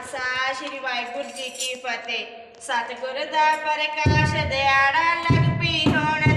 ਖਾਲਸਾ ਸ੍ਰੀ ਵਾਹਿਗੁਰੂ ਜੀ ਕੀ ਫਤਿਹ। ਸਤਿਗੁਰ ਦਾ ਪ੍ਰਕਾਸ਼ ਦਿਹਾੜਾ ਲੱਗ ਪਈ ਹੋਣ।